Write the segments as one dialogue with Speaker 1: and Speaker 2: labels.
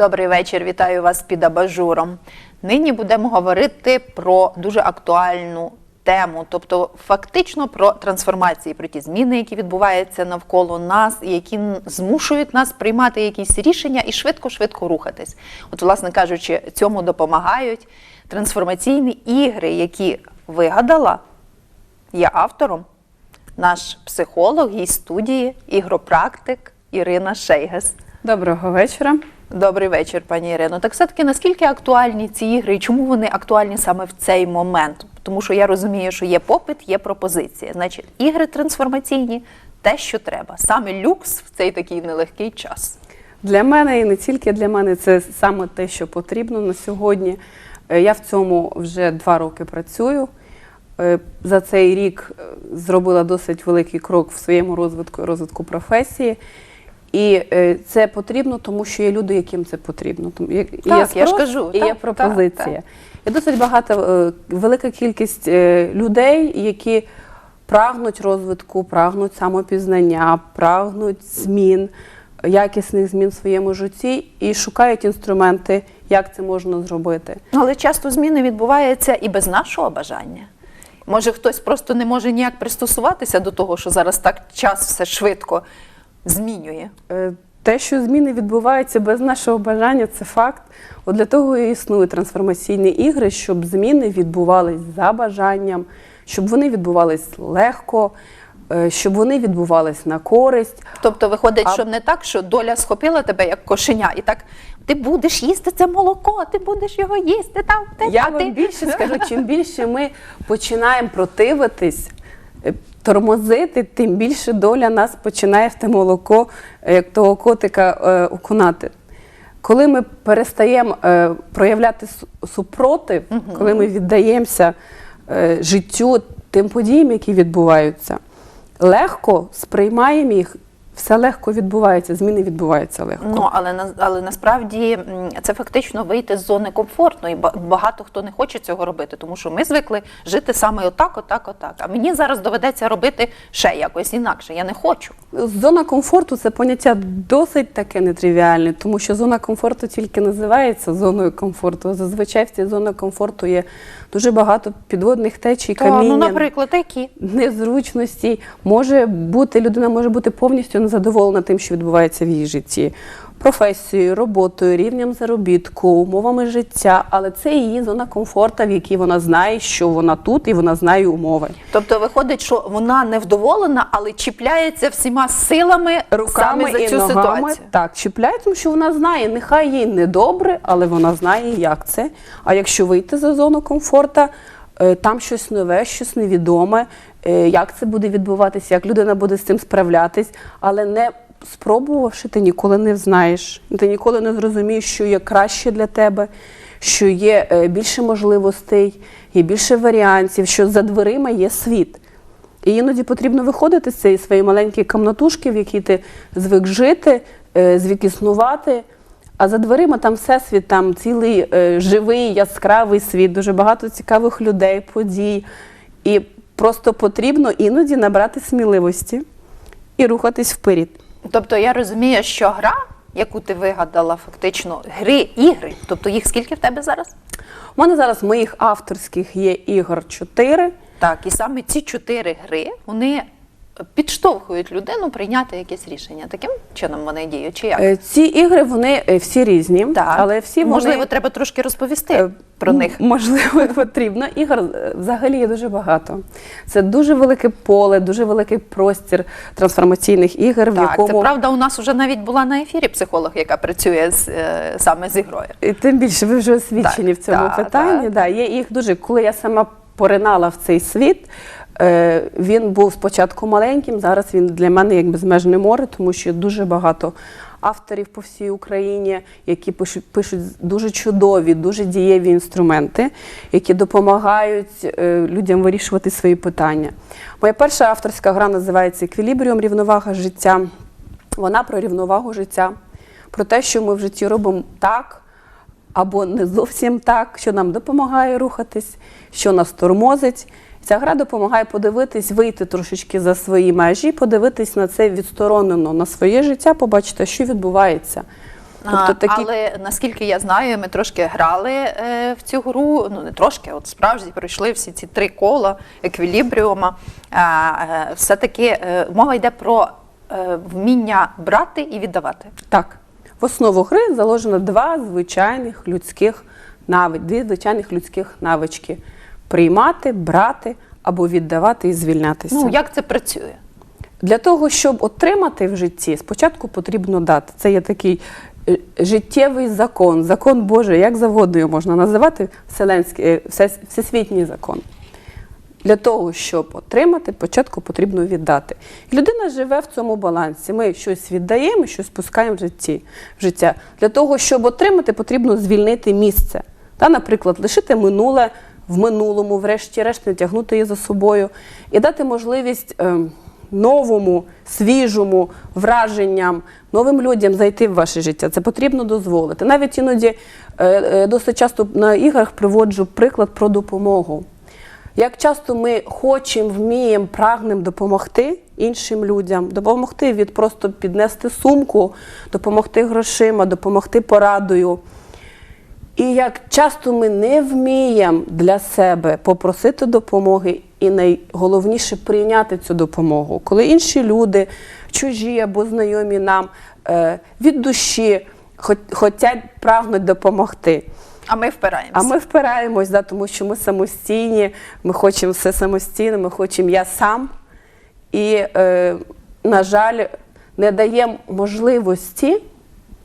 Speaker 1: Добрий вечір, вітаю вас під абажуром. Нині будемо говорити про дуже актуальну тему, тобто фактично про трансформації, про ті зміни, які відбуваються навколо нас, і які змушують нас приймати якісь рішення і швидко-швидко рухатись. От, власне кажучи, цьому допомагають трансформаційні ігри, які вигадала є автором, наш психолог, гість студії, ігропрактик Ірина Шейгес.
Speaker 2: Доброго вечора.
Speaker 1: Добрий вечір, пані Ірино. Так все-таки наскільки актуальні ці ігри і чому вони актуальні саме в цей момент? Тому що я розумію, що є попит, є пропозиція. Значить, ігри трансформаційні те, що треба. Саме люкс в цей такий нелегкий час.
Speaker 2: Для мене і не тільки для мене, це саме те, що потрібно на сьогодні. Е, Я в цьому вже два роки працюю. Е, За цей рік е, зробила досить великий крок в своєму розвитку і розвитку професії. І е, це потрібно, тому що є люди, яким це потрібно. Тому і
Speaker 1: Так,
Speaker 2: є
Speaker 1: я ж
Speaker 2: спрос,
Speaker 1: кажу,
Speaker 2: і є пропозиція.
Speaker 1: так, так.
Speaker 2: Є досить багато, е, велика кількість е, людей, які прагнуть розвитку, прагнуть самопізнання, прагнуть змін, якісних змін в своєму житті і шукають інструменти, як це можна зробити.
Speaker 1: Але часто зміни відбуваються і без нашого бажання. Може, хтось просто не може ніяк пристосуватися до того, що зараз так час все швидко змінює.
Speaker 2: Е, Те, що зміни відбуваються без нашого бажання, це факт. От для того і існують трансформаційні ігри, щоб зміни відбувались за бажанням, щоб вони відбувались легко, е, щоб вони відбувались на користь.
Speaker 1: Тобто виходить,
Speaker 2: А-
Speaker 1: що не так, що доля схопила тебе як кошеня, і так ти будеш їсти це молоко, ти будеш його їсти. Там,
Speaker 2: Я
Speaker 1: а
Speaker 2: вам
Speaker 1: ти...
Speaker 2: більше скажу, чим більше ми починаємо противитись, е, тормозити, тим більше доля нас починає в те молоко, е, як того котика, е, окунати. Коли ми перестаємо е, проявляти су- супротив, коли ми віддаємося життю тим подіям, які відбуваються, легко сприймаємо їх, все легко відбувається, зміни відбуваються легко.
Speaker 1: Ну, але, на- але насправді це фактично вийти з зони комфорту. І багато хто не хоче цього робити, тому що ми звикли жити саме отак, отак, отак. А мені зараз доведеться робити ще якось інакше. Я не хочу.
Speaker 2: Зона комфорту це поняття досить таке нетривіальне, тому що зона комфорту тільки називається зоною комфорту. Зазвичай в цій зоні комфорту є дуже багато підводних течій, каміння,
Speaker 1: ну, наприклад, які?
Speaker 2: незручностей. Може бути, людина може бути повністю незадоволена тим, що відбувається в її житті. Професією, роботою, рівнем заробітку, умовами життя, але це її зона комфорту, в якій вона знає, що вона тут, і вона знає умови.
Speaker 1: Тобто виходить, що вона невдоволена, але чіпляється всіма силами
Speaker 2: руками
Speaker 1: саме за
Speaker 2: і
Speaker 1: цю
Speaker 2: ногами.
Speaker 1: ситуацію.
Speaker 2: Так, чіпляє, тому що вона знає, нехай їй не добре, але вона знає, як це. А якщо вийти за зону комфорту, там щось нове, щось невідоме, е, як це буде відбуватися, як людина буде з цим справлятись, але не спробувавши, ти ніколи не знаєш. Ти ніколи не зрозумієш, що є краще для тебе, що є е, більше можливостей, є більше варіантів, що за дверима є світ. І іноді потрібно виходити з цієї своєї маленької камнатушки, в якій ти звик жити, е, звик існувати. А за дверима там всесвіт, там цілий е, живий, яскравий світ, дуже багато цікавих людей, подій. І просто потрібно іноді набрати сміливості і рухатись вперед.
Speaker 1: Тобто я розумію, що гра, яку ти вигадала, фактично гри, ігри. Тобто їх скільки в тебе зараз?
Speaker 2: У мене зараз моїх авторських є ігор чотири.
Speaker 1: Так, і саме ці чотири гри вони підштовхують людину прийняти якесь рішення. Таким чином вони діють, чи як?
Speaker 2: Е, Ці ігри вони е, всі різні,
Speaker 1: Так.
Speaker 2: але всі вони...
Speaker 1: Можливо, треба трошки розповісти
Speaker 2: Е,
Speaker 1: про них.
Speaker 2: Можливо, потрібно. Ігор взагалі є дуже багато. Це дуже велике поле, дуже великий простір трансформаційних ігор, в
Speaker 1: Так,
Speaker 2: якому
Speaker 1: це правда. У нас вже навіть була на ефірі психолог, яка працює з саме з ігрою.
Speaker 2: І тим більше ви вже освічені
Speaker 1: Так,
Speaker 2: в цьому
Speaker 1: так,
Speaker 2: питанні.
Speaker 1: так.
Speaker 2: Да, є їх дуже. Коли я сама поринала в цей світ, він був спочатку маленьким, зараз він для мене як безмежне море, тому що дуже багато авторів по всій Україні, які пишуть, пишуть дуже чудові, дуже дієві інструменти, які допомагають е, людям вирішувати свої питання. Моя перша авторська гра називається Еквілібріум рівновага життя. Вона про рівновагу життя, про те, що ми в житті робимо так або не зовсім так, що нам допомагає рухатись, що нас тормозить. Ця гра допомагає подивитись, вийти трошечки за свої межі, подивитись на це відсторонено, на своє життя, побачити, що відбувається. Тобто такі
Speaker 1: Але наскільки я знаю, ми трошки грали е, в цю гру. Ну не трошки, от справді пройшли всі ці три кола еквілібріума. А, е, все-таки е, мова йде про е, вміння брати і віддавати.
Speaker 2: Так, в основу гри заложено два звичайних людських навички, дві звичайних людських навички: приймати, брати або віддавати і звільнятися.
Speaker 1: Ну як це працює?
Speaker 2: Для того, щоб отримати в житті, спочатку потрібно дати. Це є такий е, життєвий закон, закон Божий, як завгодно його можна називати, вселенський, е, всесвітній закон. Для того, щоб отримати, спочатку потрібно віддати. І людина живе в цьому балансі. Ми щось віддаємо, щось пускаємо в житті, в життя. Для того, щоб отримати, потрібно звільнити місце. Та, наприклад, лишити минуле в минулому, врешті-решт, не тягнути її за собою, і дати можливість ем, новому, свіжому враженням, новим людям зайти в ваше життя. Це потрібно дозволити. Навіть іноді е, е, досить часто на іграх приводжу приклад про допомогу. Як часто ми хочемо, вміємо, прагнемо допомогти іншим людям, допомогти від просто піднести сумку, допомогти грошима, допомогти порадою. І як часто ми не вміємо для себе попросити допомоги, і найголовніше прийняти цю допомогу, коли інші люди, чужі або знайомі нам е, від душі хо- хочуть прагнуть допомогти.
Speaker 1: А ми впираємося.
Speaker 2: А ми впираємось, да, тому що ми самостійні, ми хочемо все самостійно, ми хочемо я сам. І, е, на жаль, не даємо можливості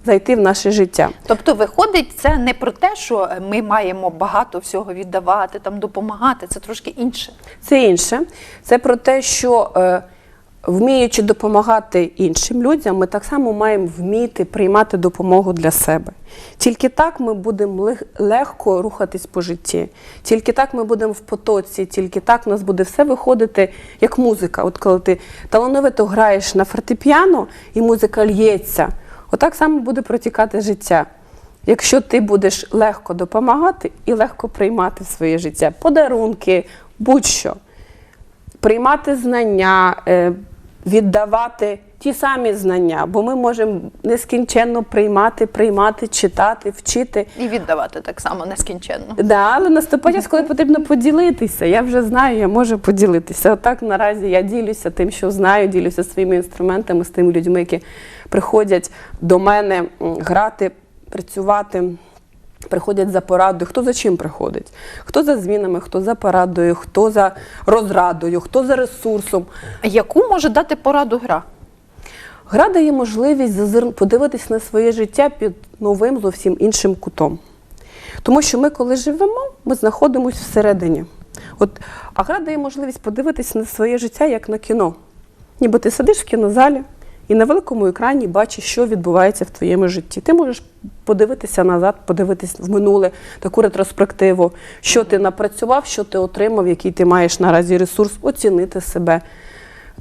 Speaker 2: зайти в наше життя.
Speaker 1: Тобто, виходить, це не про те, що ми маємо багато всього віддавати, там допомагати. Це трошки інше.
Speaker 2: Це інше. Це про те, що е, вміючи допомагати іншим людям, ми так само маємо вміти приймати допомогу для себе. Тільки так ми будемо легко рухатись по житті. Тільки так ми будемо в потоці, тільки так у нас буде все виходити як музика. От коли ти талановито граєш на фортепіано і музика л'ється, отак само буде протікати життя. Якщо ти будеш легко допомагати і легко приймати в своє життя подарунки, будь-що, приймати знання, е, віддавати ті самі знання, бо ми можемо нескінченно приймати, приймати, читати, вчити.
Speaker 1: І віддавати так само нескінченно.
Speaker 2: Да, але наступає коли потрібно поділитися. Я вже знаю, я можу поділитися. Отак наразі я ділюся тим, що знаю, ділюся своїми інструментами з тими людьми, які приходять до мене грати, працювати. Приходять за порадою, хто за чим приходить? Хто за змінами, хто за порадою, хто за розрадою, хто за ресурсом.
Speaker 1: Яку може дати пораду гра?
Speaker 2: Гра дає можливість подивитись на своє життя під новим зовсім іншим кутом. Тому що ми, коли живемо, ми знаходимося всередині. От, а гра дає можливість подивитись на своє життя як на кіно. Ніби ти сидиш в кінозалі і на великому екрані бачиш, що відбувається в твоєму житті. Ти можеш подивитися назад, подивитись в минуле, таку ретроспективу, що ти напрацював, що ти отримав, який ти маєш наразі ресурс, оцінити себе.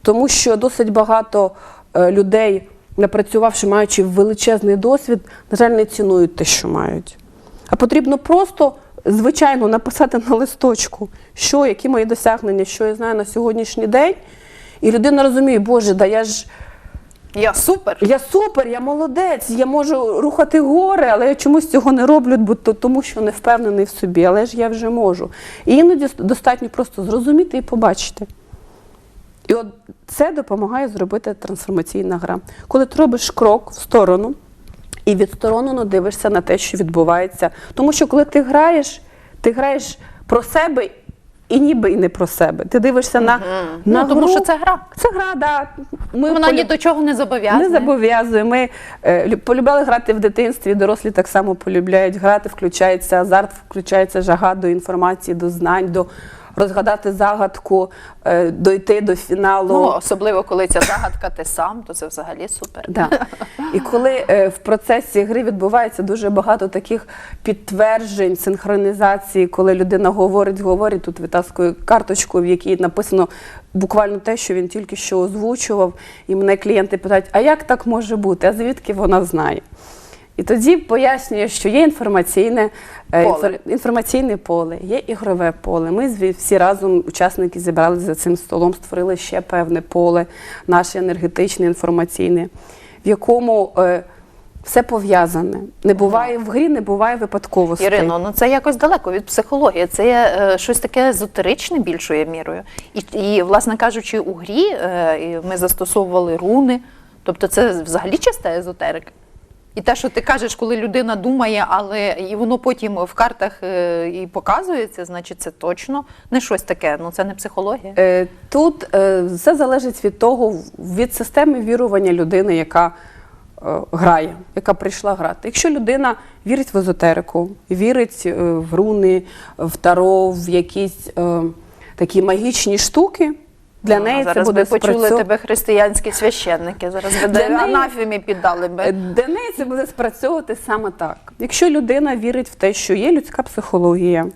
Speaker 2: Тому що досить багато е, людей, напрацювавши, маючи величезний досвід, на жаль, не цінують те, що мають. А потрібно просто, звичайно, написати на листочку, що, які мої досягнення, що я знаю на сьогоднішній день. І людина розуміє, Боже, да я ж
Speaker 1: Я супер.
Speaker 2: я супер, я молодець, я можу рухати гори, але я чомусь цього не роблю, бо то- тому що не впевнений в собі, але ж я вже можу. І іноді достатньо просто зрозуміти і побачити. І от це допомагає зробити трансформаційна гра. Коли ти робиш крок в сторону і відсторонено дивишся на те, що відбувається. Тому що коли ти граєш, ти граєш про себе і ніби і не про себе. Ти дивишся на, на
Speaker 1: ну, тому що це гра.
Speaker 2: Це гра, да. Ми
Speaker 1: Вона
Speaker 2: полю-
Speaker 1: ні до чого не зобов'язує.
Speaker 2: не зобов'язує. Ми е, полюбляли грати в дитинстві, дорослі так само полюбляють грати, включається азарт, включається жага до інформації, до знань, до розгадати загадку, е, дойти до фіналу.
Speaker 1: Ну, особливо, коли ця загадка ти сам, то це взагалі супер.
Speaker 2: Да. І коли е, в процесі гри відбувається дуже багато таких підтверджень, синхронізації, коли людина говорить, говорить, тут витаскує карточку, в якій написано буквально те, що він тільки що озвучував, і мене клієнти питають, а як так може бути? А звідки вона знає? І тоді пояснює, що є інформаційне е,
Speaker 1: Поле.
Speaker 2: інфор- інформаційне поле, є ігрове поле. Ми всі разом, учасники, зібралися за цим столом, створили ще певне поле, наше енергетичне, інформаційне, в якому е, Все пов'язане. Не буває в грі, не буває випадковостей.
Speaker 1: Ірино, ну це якось далеко від психології. Це є е, щось таке езотеричне більшою мірою. І, і власне кажучи, у грі е, ми застосовували руни. Тобто це взагалі чиста езотерика. І те, що ти кажеш, коли людина думає, але і воно потім в картах е, і показується, значить це точно не щось таке. Ну це не психологія.
Speaker 2: Е, Тут е, все залежить від того, від системи вірування людини, яка грає, яка прийшла грати. Якщо людина вірить в езотерику, вірить в руни, в таро, в якісь такі магічні штуки, для
Speaker 1: Ну,
Speaker 2: неї це
Speaker 1: зараз
Speaker 2: буде
Speaker 1: би почули тебе християнські священники. Зараз би
Speaker 2: Для неї-
Speaker 1: анафемі піддали би.
Speaker 2: Е, Для неї це буде спрацьовувати саме так. Якщо людина вірить в те, що є людська психологія,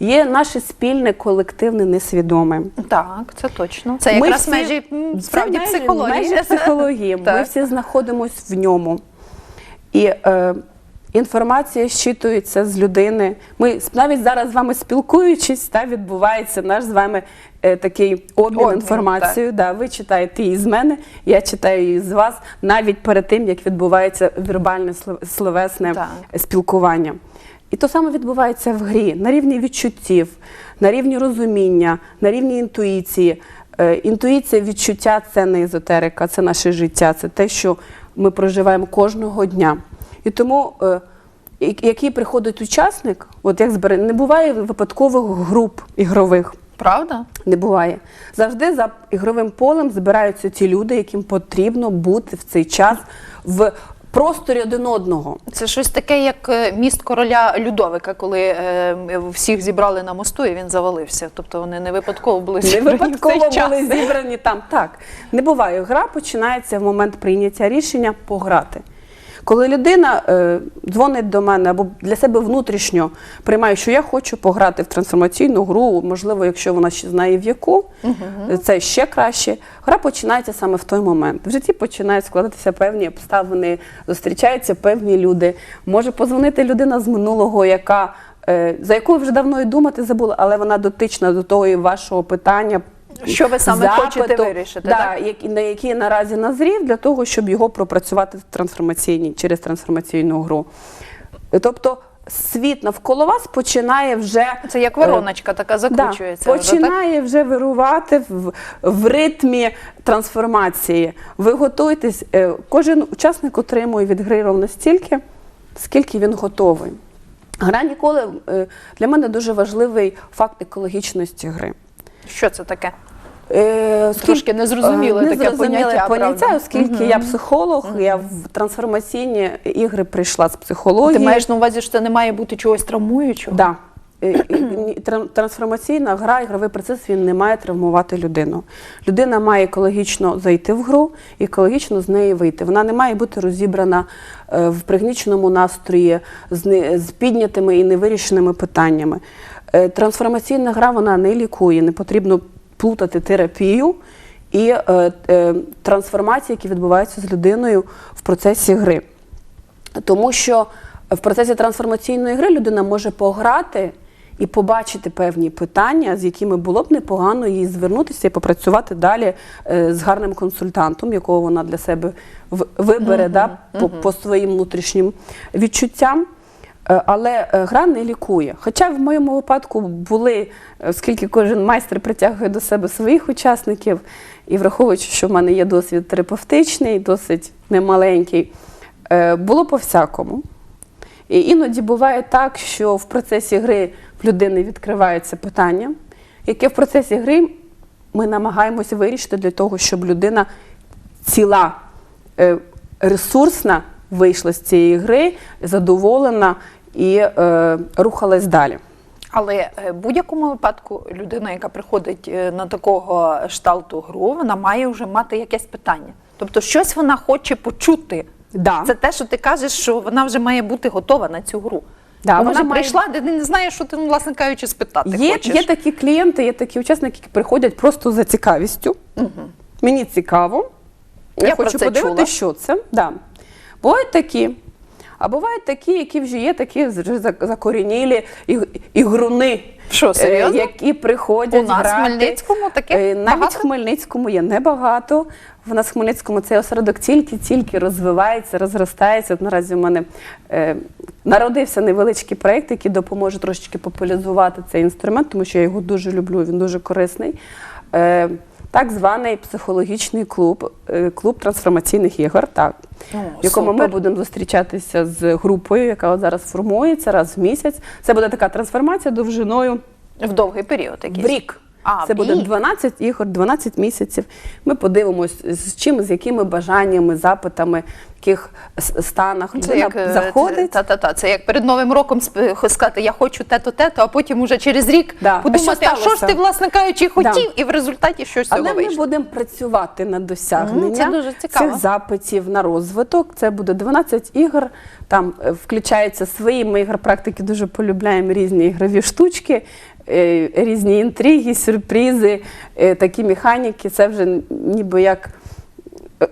Speaker 2: є наше спільне колективне несвідоме.
Speaker 1: Так, це точно. Це
Speaker 2: Ми
Speaker 1: якраз
Speaker 2: всі-
Speaker 1: межі справді
Speaker 2: межі-
Speaker 1: психології.
Speaker 2: Межі психології. Ми всі знаходимося в ньому. І е, інформація щитується з людини. Ми навіть зараз з вами спілкуючись, та, відбувається наш з вами е, такий обмін
Speaker 1: Обмін,
Speaker 2: інформацією. Да, ви читаєте її з мене, я читаю її з вас, навіть перед тим, як відбувається вірбальне слов- словесне
Speaker 1: Так.
Speaker 2: спілкування. І то саме відбувається в грі на рівні відчуттів, на рівні розуміння, на рівні інтуїції. Е, Інтуїція, відчуття це не езотерика, це наше життя, це те, що ми проживаємо кожного дня. І тому, е, який приходить учасник, от як збере, не буває випадкових груп ігрових.
Speaker 1: Правда?
Speaker 2: Не буває. Завжди за ігровим полем збираються ті люди, яким потрібно бути в цей час в просторі один одного.
Speaker 1: Це щось таке, як е, міст короля Людовика, коли е, всіх зібрали на мосту і він завалився. Тобто вони не випадково були
Speaker 2: Не
Speaker 1: зібрані в цей час.
Speaker 2: були зібрані там. Так, не буває. Гра починається в момент прийняття рішення пограти. Коли людина е, дзвонить до мене або для себе внутрішньо приймає, що я хочу пограти в трансформаційну гру, можливо, якщо вона ще знає в яку, це ще краще. Гра починається саме в той момент. В житті починають складатися певні обставини, зустрічаються певні люди. Може позвонити людина з минулого, яка е, за якою вже давно і думати забула, але вона дотична до того і вашого питання.
Speaker 1: Що ви саме хочете вирішити,
Speaker 2: Да,
Speaker 1: так?
Speaker 2: як- на який наразі назрів для того, щоб його пропрацювати в трансформаційній через трансформаційну гру. Тобто світ навколо вас починає вже
Speaker 1: Це як вороночка така
Speaker 2: Да,
Speaker 1: закручується. вже, так?
Speaker 2: починає вже вирувати в, в ритмі трансформації. Ви готуєтесь, е, кожен учасник отримує від гри ровно стільки, скільки він готовий. Гра ніколи е, для мене дуже важливий факт екологічності гри.
Speaker 1: Що це таке?
Speaker 2: Е,
Speaker 1: Трошки незрозуміле таке
Speaker 2: незрозуміле
Speaker 1: поняття,
Speaker 2: поняття, оскільки я психолог, я в трансформаційні ігри прийшла з психології.
Speaker 1: Ти маєш на увазі, що це не має бути чогось травмуючого?
Speaker 2: Да. Е, Трансформаційна гра, ігровий процес він не має травмувати людину. Людина має екологічно зайти в гру і екологічно з неї вийти. Вона не має бути розібрана е, в пригніченому настрої з, піднятими і невирішеними питаннями. Е, Трансформаційна гра вона не лікує, не потрібно плутати терапію і е, е, трансформації, які відбуваються з людиною в процесі гри. Тому що в процесі трансформаційної гри людина може пограти і побачити певні питання, з якими було б непогано їй звернутися і попрацювати далі е, з гарним консультантом, якого вона для себе вибере да, по, по своїм внутрішнім відчуттям. Е, Але е, гра не лікує. Хоча в моєму випадку були, е, оскільки кожен майстер притягує до себе своїх учасників, і враховуючи, що в мене є досвід терапевтичний, досить немаленький, було по-всякому. І іноді буває так, що в процесі гри в людини відкривається питання, яке в процесі гри ми намагаємося вирішити для того, щоб людина ціла, ресурсна вийшла з цієї гри, задоволена і е, рухалась далі.
Speaker 1: Але е, в будь-якому випадку людина, яка приходить е, на такого шталту гру, вона має вже мати якесь питання. Тобто щось вона хоче почути.
Speaker 2: Да.
Speaker 1: Це те, що ти кажеш, що вона вже має бути готова на цю гру.
Speaker 2: Да,
Speaker 1: вона
Speaker 2: вона
Speaker 1: вже
Speaker 2: має-
Speaker 1: прийшла, де не знаєш, що ти, ну, власне кажучи, спитати
Speaker 2: Є,
Speaker 1: хочеш.
Speaker 2: є такі клієнти, є такі учасники, які приходять просто за цікавістю. Мені цікаво. Я,
Speaker 1: Я
Speaker 2: хочу подивитися, що це. Да. Бувають такі. А бувають такі, які вже є такі закорінілі ігруни,
Speaker 1: Що,
Speaker 2: е,
Speaker 1: серйозно?
Speaker 2: які приходять
Speaker 1: У нас в. Хмельницькому таких
Speaker 2: Е, Навіть
Speaker 1: багато?
Speaker 2: в Хмельницькому є небагато. В нас в Хмельницькому цей осередок тільки-тільки розвивається, розростається. От наразі в мене е, народився невеличкий проєкт, який допоможе трошечки популяризувати цей інструмент, тому що я його дуже люблю, він дуже корисний. Е, так званий психологічний клуб, е, клуб трансформаційних ігор, так,
Speaker 1: О,
Speaker 2: в якому ми будемо зустрічатися з групою, яка от зараз формується раз в місяць. Це буде така трансформація довжиною
Speaker 1: В довгий період якийсь.
Speaker 2: в рік.
Speaker 1: А,
Speaker 2: це буде
Speaker 1: рік.
Speaker 2: 12 ігор, 12 місяців. Ми подивимось, з чим, з якими бажаннями, запитами, в яких станах
Speaker 1: Це як е,
Speaker 2: заходить.
Speaker 1: Та, та, та. Це як перед Новим роком сказати, я хочу те-то, те-то, а потім уже через рік
Speaker 2: Да.
Speaker 1: подумати,
Speaker 2: А
Speaker 1: а
Speaker 2: що
Speaker 1: що ж ти, власне кажучи, хотів,
Speaker 2: Да.
Speaker 1: і в результаті щось з цього
Speaker 2: Але ми
Speaker 1: вийшло.
Speaker 2: будемо працювати
Speaker 1: це дуже цікаво.
Speaker 2: цих запитів на розвиток. Це буде 12 ігор. Там е, включаються свої. Ми ігор практики дуже полюбляємо різні ігрові штучки, е, різні інтриги, сюрпризи, е, такі механіки. Це вже ніби як,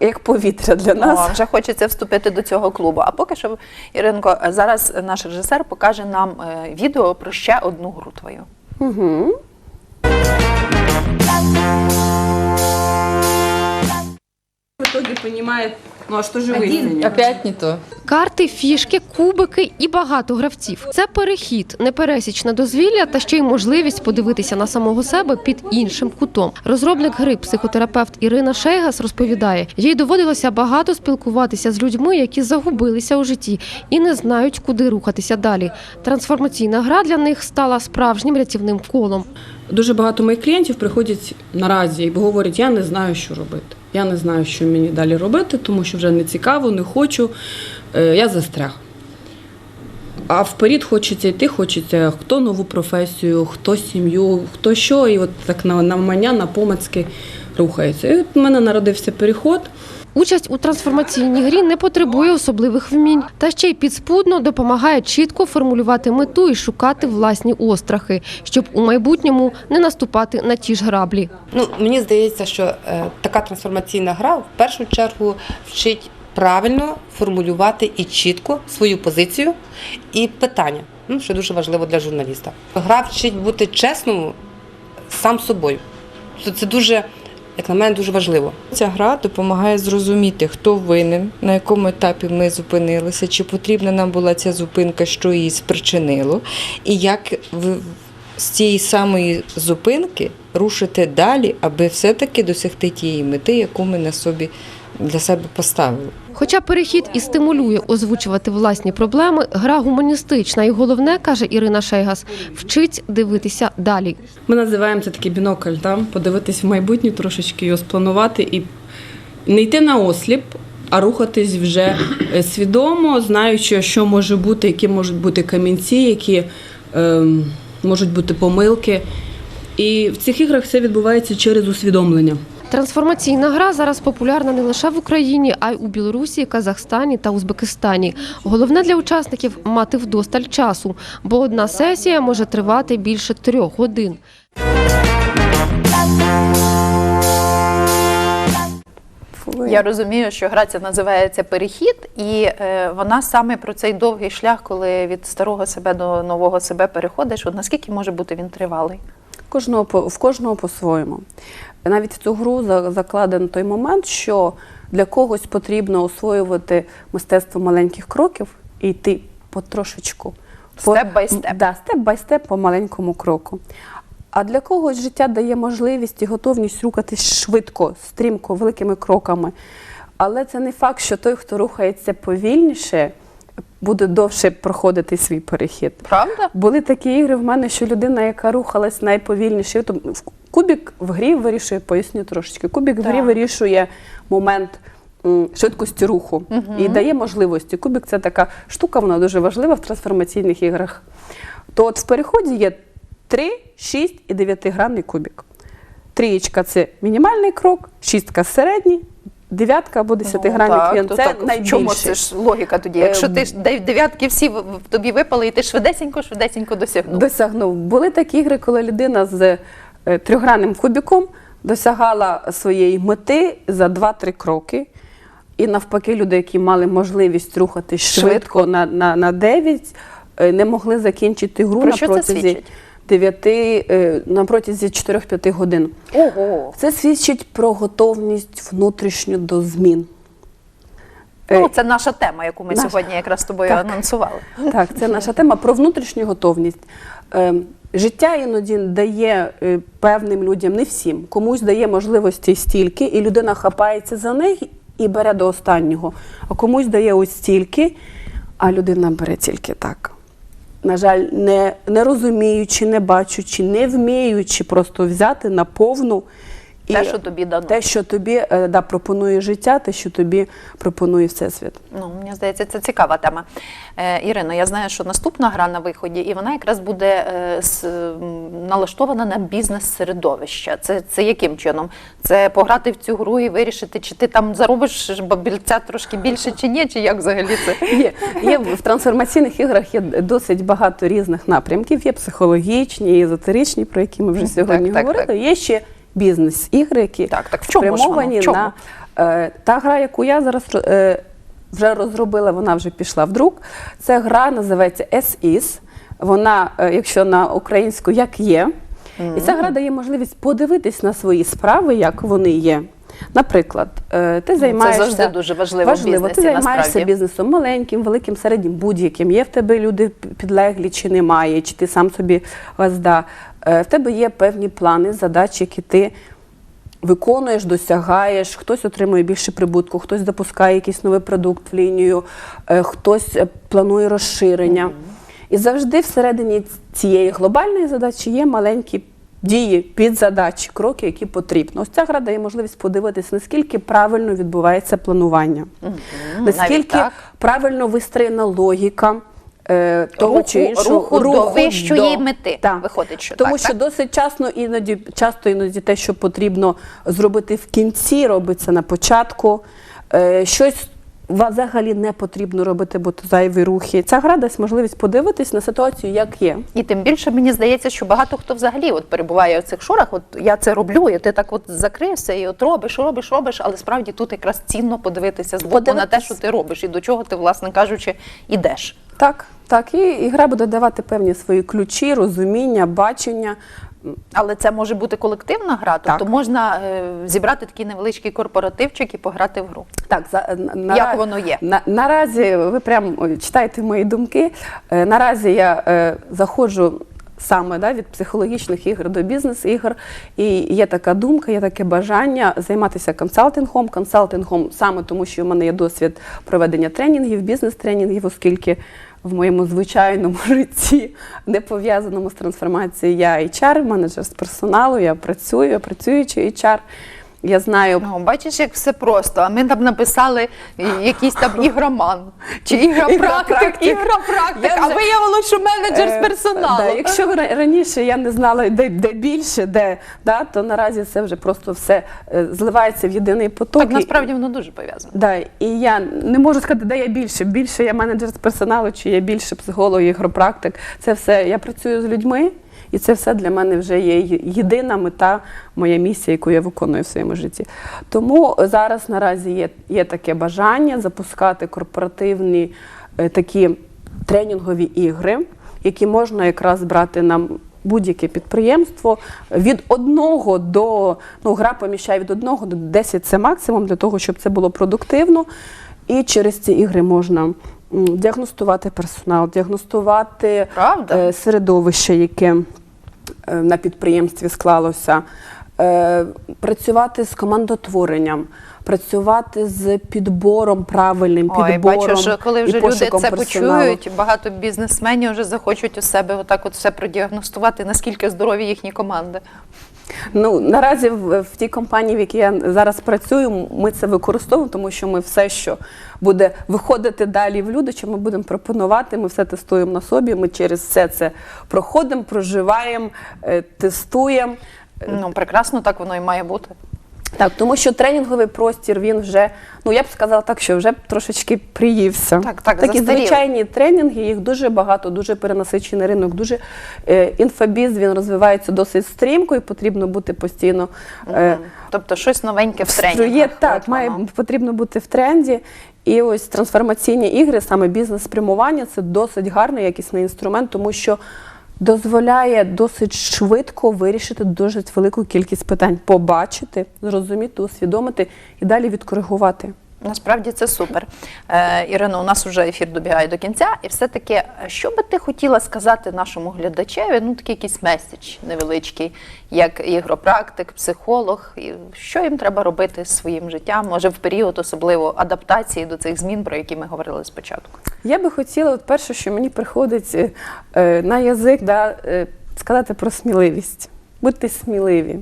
Speaker 2: як повітря для нас.
Speaker 1: О, вже хочеться вступити до цього клубу. А поки що, Іринко, зараз наш режисер покаже нам е, відео про ще одну гру твою.
Speaker 2: Угу. В итоге понимает, ну а что же вы
Speaker 3: Опять не то.
Speaker 4: Карти, фішки, кубики і багато гравців. Це перехід, непересічне дозвілля та ще й можливість подивитися на самого себе під іншим кутом. Розробник гри, психотерапевт Ірина Шейгас розповідає, їй доводилося багато спілкуватися з людьми, які загубилися у житті і не знають, куди рухатися далі. Трансформаційна гра для них стала справжнім рятівним колом.
Speaker 5: Дуже багато моїх клієнтів приходять наразі і говорять, я не знаю, що робити. Я не знаю, що мені далі робити, тому що вже не цікаво, не хочу. Е, Я застряг. А вперед хочеться йти, хочеться хто нову професію, хто сім'ю, хто що, і от так на навмання, на помацьки рухається. І от в мене народився переход.
Speaker 4: Участь у трансформаційній грі не потребує особливих вмінь, та ще й підспудно допомагає чітко формулювати мету і шукати власні острахи, щоб у майбутньому не наступати на ті ж граблі.
Speaker 3: Ну мені здається, що е, така трансформаційна гра в першу чергу вчить правильно формулювати і чітко свою позицію і питання. Ну, що дуже важливо для журналіста. Гра вчить бути чесним сам собою. Це дуже, як на мене, дуже важливо.
Speaker 6: Ця гра допомагає зрозуміти, хто винен, на якому етапі ми зупинилися, чи потрібна нам була ця зупинка, що її спричинило, і як з цієї самої зупинки рушити далі, аби все-таки досягти тієї мети, яку ми на собі для себе поставили.
Speaker 4: Хоча перехід і стимулює озвучувати власні проблеми, гра гуманістична і головне, каже Ірина Шейгас, вчить дивитися далі.
Speaker 5: Ми називаємо це такий бінокль, там, подивитись в майбутнє, трошечки його спланувати і не йти на осліп, а рухатись вже е, свідомо, знаючи, що може бути, які можуть бути камінці, які ем, можуть бути помилки. І в цих іграх все відбувається через усвідомлення.
Speaker 4: Трансформаційна гра зараз популярна не лише в Україні, а й у Білорусі, Казахстані та Узбекистані. Головне для учасників мати вдосталь часу, бо одна сесія може тривати більше трьох годин.
Speaker 1: Я розумію, що гра ця називається перехід, і е, вона саме про цей довгий шлях, коли від старого себе до нового себе переходиш. От наскільки може бути він тривалий?
Speaker 2: Кожного по- в кожного по-своєму. Навіть в цю гру за- закладено той момент, що для когось потрібно освоювати мистецтво маленьких кроків і йти потрошечку.
Speaker 1: Степ бай степ.
Speaker 2: Да, степ бай степ по маленькому кроку. А для когось життя дає можливість і готовність рухатись швидко, стрімко, великими кроками. Але це не факт, що той, хто рухається повільніше, буде довше проходити свій перехід.
Speaker 1: Правда?
Speaker 2: Були такі ігри в мене, що людина, яка рухалась найповільніше, то кубік в грі вирішує, поясню трошечки. Кубік в грі вирішує момент швидкості руху і дає можливості. Кубік це така штука, вона дуже важлива в трансформаційних іграх. То от в переході є 3, 6 і 9-гранний кубік. Трієчка це мінімальний крок, шістка середній, дев'ятка або десятигранний
Speaker 1: Ну,
Speaker 2: клієнт. Це
Speaker 1: так, в чому це ж логіка тоді? Якщо
Speaker 2: Ем.
Speaker 1: ти ж дев'ятки всі в тобі випали, і ти швидесенько, швидесенько досягнув.
Speaker 2: Досягнув. Були такі ігри, коли людина з е, трьохгранним кубіком досягала своєї мети за 2-3 кроки. І навпаки, люди, які мали можливість рухатись швидко,
Speaker 1: Швидко.
Speaker 2: на, на, на 9, е, не могли закінчити гру
Speaker 1: Про
Speaker 2: на
Speaker 1: що це
Speaker 2: протязі.
Speaker 1: свідчить?
Speaker 2: 9, е, на протязі 4-5 годин.
Speaker 1: Ого.
Speaker 2: Це свідчить про готовність внутрішню до змін. Е,
Speaker 1: Ну, це наша тема, яку ми
Speaker 2: наша.
Speaker 1: сьогодні якраз з тобою
Speaker 2: Так.
Speaker 1: анонсували.
Speaker 2: Так, це наша тема про внутрішню готовність. Е, Життя іноді дає е, певним людям, не всім, комусь дає можливості стільки, і людина хапається за них і бере до останнього. А комусь дає ось стільки, а людина бере тільки так. На жаль, не, не розуміючи, не бачучи, не вміючи просто взяти на повну
Speaker 1: Те, що тобі дано.
Speaker 2: те, що тобі е, да, пропонує життя, те, що тобі пропонує всесвіт.
Speaker 1: Ну, мені здається, це цікава тема. Е, Ірино, я знаю, що наступна гра на виході, і вона якраз буде е, с- налаштована на бізнес-середовище. Це, це яким чином? Це пограти в цю гру і вирішити, чи ти там заробиш бабільця трошки більше, чи ні, чи як взагалі це?
Speaker 2: Є, є в трансформаційних іграх є досить багато різних напрямків. Є психологічні, є езотеричні, про які ми вже сьогодні
Speaker 1: так,
Speaker 2: говорили.
Speaker 1: так.
Speaker 2: Є ще бізнес-ігри, які
Speaker 1: Так, так в чому
Speaker 2: спрямовані
Speaker 1: чому?
Speaker 2: на е, та гра, яку я зараз е, вже розробила, вона вже пішла в друк. Це гра називається S-Is. Вона, е, якщо на українську, як є. І ця гра дає можливість подивитись на свої справи, як вони є. Наприклад, е, ти займаєшся
Speaker 1: завжди дуже важливо в
Speaker 2: важливо.
Speaker 1: бізнесі,
Speaker 2: Ти займаєшся
Speaker 1: насправді.
Speaker 2: бізнесом маленьким, великим, середнім, будь-яким. Є в тебе люди підлеглі чи немає, чи ти сам собі газда. Е, В тебе є певні плани, задачі, які ти виконуєш, досягаєш. Хтось отримує більше прибутку, хтось запускає якийсь новий продукт в лінію, е, хтось планує розширення. І завжди всередині цієї глобальної задачі є маленькі. Дії, підзадачі, кроки, які потрібно. Ось ця гра дає можливість подивитися, наскільки правильно відбувається планування, наскільки
Speaker 1: навіть так.
Speaker 2: правильно вистроєна логіка е, того
Speaker 1: Руху-
Speaker 2: чи іншого
Speaker 1: руху до вищої мети.
Speaker 2: Так.
Speaker 1: Виходить, що
Speaker 2: тому
Speaker 1: так,
Speaker 2: що
Speaker 1: так?
Speaker 2: досить часто іноді, часто іноді те, що потрібно зробити в кінці, робиться на початку. Е, щось взагалі не потрібно робити, бо зайві рухи. Ця гра дасть можливість подивитись на ситуацію, як є.
Speaker 1: І тим більше мені здається, що багато хто взагалі от перебуває у цих шорах. От я це роблю, і ти так от закрився і от робиш, робиш, робиш, але справді тут якраз цінно подивитися з боку на те, що ти робиш, і до чого ти, власне кажучи, ідеш.
Speaker 2: Так, так. І, і гра буде давати певні свої ключі, розуміння, бачення.
Speaker 1: Але це може бути колективна гра, тобто
Speaker 2: Так.
Speaker 1: можна е, зібрати такий невеличкий корпоративчик і пограти в гру.
Speaker 2: Так, за, на,
Speaker 1: Як
Speaker 2: на-
Speaker 1: воно є?
Speaker 2: На, наразі ви прямо читаєте мої думки. Е, наразі я е, заходжу саме да, від психологічних ігор до бізнес-ігор. І є така думка, є таке бажання займатися консалтингом. Консалтингом саме тому, що в мене є досвід проведення тренінгів, бізнес-тренінгів, оскільки в моєму звичайному житті, не пов'язаному з трансформацією, я HR, менеджер з персоналу, я працюю, я працюючий HR. Я знаю
Speaker 1: Ну, бачиш, як все просто. А ми там написали е, якийсь там ігроман чи ігра практик,
Speaker 2: Ігра-практик.
Speaker 1: ігра.
Speaker 2: Я
Speaker 1: А
Speaker 2: вже-
Speaker 1: виявилося, що менеджер з
Speaker 2: Е,
Speaker 1: персоналу.
Speaker 2: Да, якщо раніше я не знала, де, де більше, де, да, то наразі це вже просто все е, зливається в єдиний поток.
Speaker 1: Так насправді воно дуже пов'язано.
Speaker 2: Да, і я не можу сказати, де я більше. Більше я менеджер з персоналу, чи я більше психолог, ігропрактик. Це все. Я працюю з людьми, і це все для мене вже є єдина мета, моя місія, яку я виконую в своєму житті. Тому зараз наразі є, є таке бажання запускати корпоративні е, такі тренінгові ігри, які можна якраз брати на будь-яке підприємство від одного до ну, гра поміщає від одного до 10 це максимум для того, щоб це було продуктивно. І через ці ігри можна діагностувати персонал, діагностувати
Speaker 1: Правда?
Speaker 2: е, середовище, яке на підприємстві склалося, е, працювати з командотворенням, працювати з підбором правильним
Speaker 1: Ой,
Speaker 2: підбором.
Speaker 1: бачу, що коли
Speaker 2: і
Speaker 1: вже люди це
Speaker 2: персоналу.
Speaker 1: почують, багато бізнесменів вже захочуть у себе отак от все продіагностувати, наскільки здорові їхні команди.
Speaker 2: Ну наразі в, в тій компанії, в якій я зараз працюю, ми це використовуємо, тому що ми все, що буде виходити далі в люди, що ми будемо пропонувати, ми все тестуємо на собі. Ми через все це проходимо, проживаємо, е, тестуємо.
Speaker 1: Ну, прекрасно, так воно і має бути.
Speaker 2: Так, тому що тренінговий простір він вже, ну я б сказала так, що вже трошечки приївся.
Speaker 1: Так, так,
Speaker 2: Такі
Speaker 1: застарів.
Speaker 2: звичайні тренінги, їх дуже багато, дуже перенасичений ринок, дуже е, інфобіз, він розвивається досить стрімко і потрібно бути постійно. Е,
Speaker 1: Тобто щось новеньке в тренді.
Speaker 2: Струє, так, має потрібно бути в тренді. І ось трансформаційні ігри, саме бізнес-спрямування, це досить гарний якісний інструмент, тому що дозволяє досить швидко вирішити дуже велику кількість питань, побачити, зрозуміти, усвідомити і далі відкоригувати.
Speaker 1: Насправді це супер. Е, Ірино, у нас вже ефір добігає до кінця, і все-таки, е, що би ти хотіла сказати нашому глядачеві? Ну, такий якийсь меседж невеличкий, як ігропрактик, психолог, і що їм треба робити з своїм життям, може в період особливо адаптації до цих змін, про які ми говорили спочатку.
Speaker 2: Я би хотіла, от перше, що мені приходить е, на язик, да, сказати про сміливість. Будьте сміливі.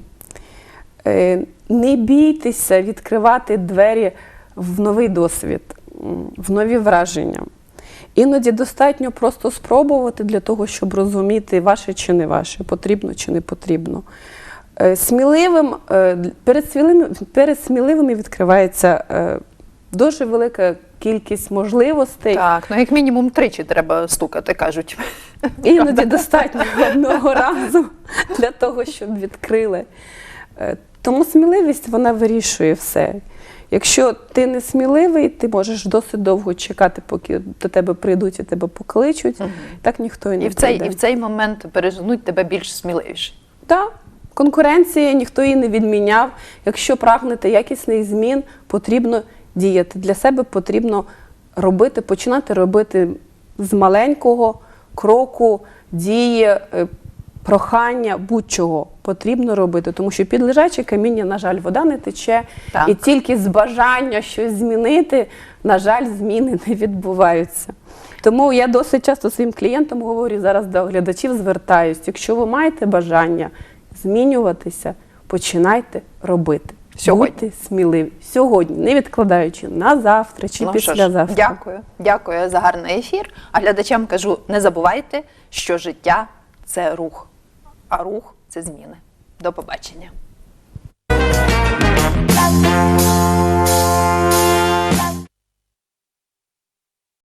Speaker 2: Не бійтеся відкривати двері в новий досвід, в нові враження. Іноді достатньо просто спробувати для того, щоб розуміти, ваше чи не ваше, потрібно чи не потрібно. Е, Сміливим, е, перед, сміливими, перед сміливими відкривається е, дуже велика кількість можливостей.
Speaker 1: Так, ну як мінімум тричі треба стукати, кажуть.
Speaker 2: Іноді достатньо одного разу для того, щоб відкрили. Тому сміливість вона вирішує все. Якщо ти не сміливий, ти можеш досить довго чекати, поки до тебе прийдуть і тебе покличуть. Так ніхто і не
Speaker 1: І в цей,
Speaker 2: прийде.
Speaker 1: і в цей момент переженуть тебе більш сміливіше.
Speaker 2: Так, конкуренція ніхто її не відміняв. Якщо прагнете якісних змін, потрібно діяти. Для себе потрібно робити, починати робити з маленького кроку, дії, е, прохання, будь-чого потрібно робити, тому що під лежаче каміння, на жаль, вода не тече,
Speaker 1: Так.
Speaker 2: і тільки з бажання щось змінити, на жаль, зміни не відбуваються. Тому я досить часто своїм клієнтам говорю, зараз до глядачів звертаюсь. Якщо ви маєте бажання змінюватися, починайте робити.
Speaker 1: Сьогодні.
Speaker 2: Будьте сміливі сьогодні, не відкладаючи на завтра чи
Speaker 1: Ну,
Speaker 2: післязавтра.
Speaker 1: Дякую, дякую за гарний ефір. А глядачам кажу: не забувайте, що життя це рух, а рух це зміни. До побачення.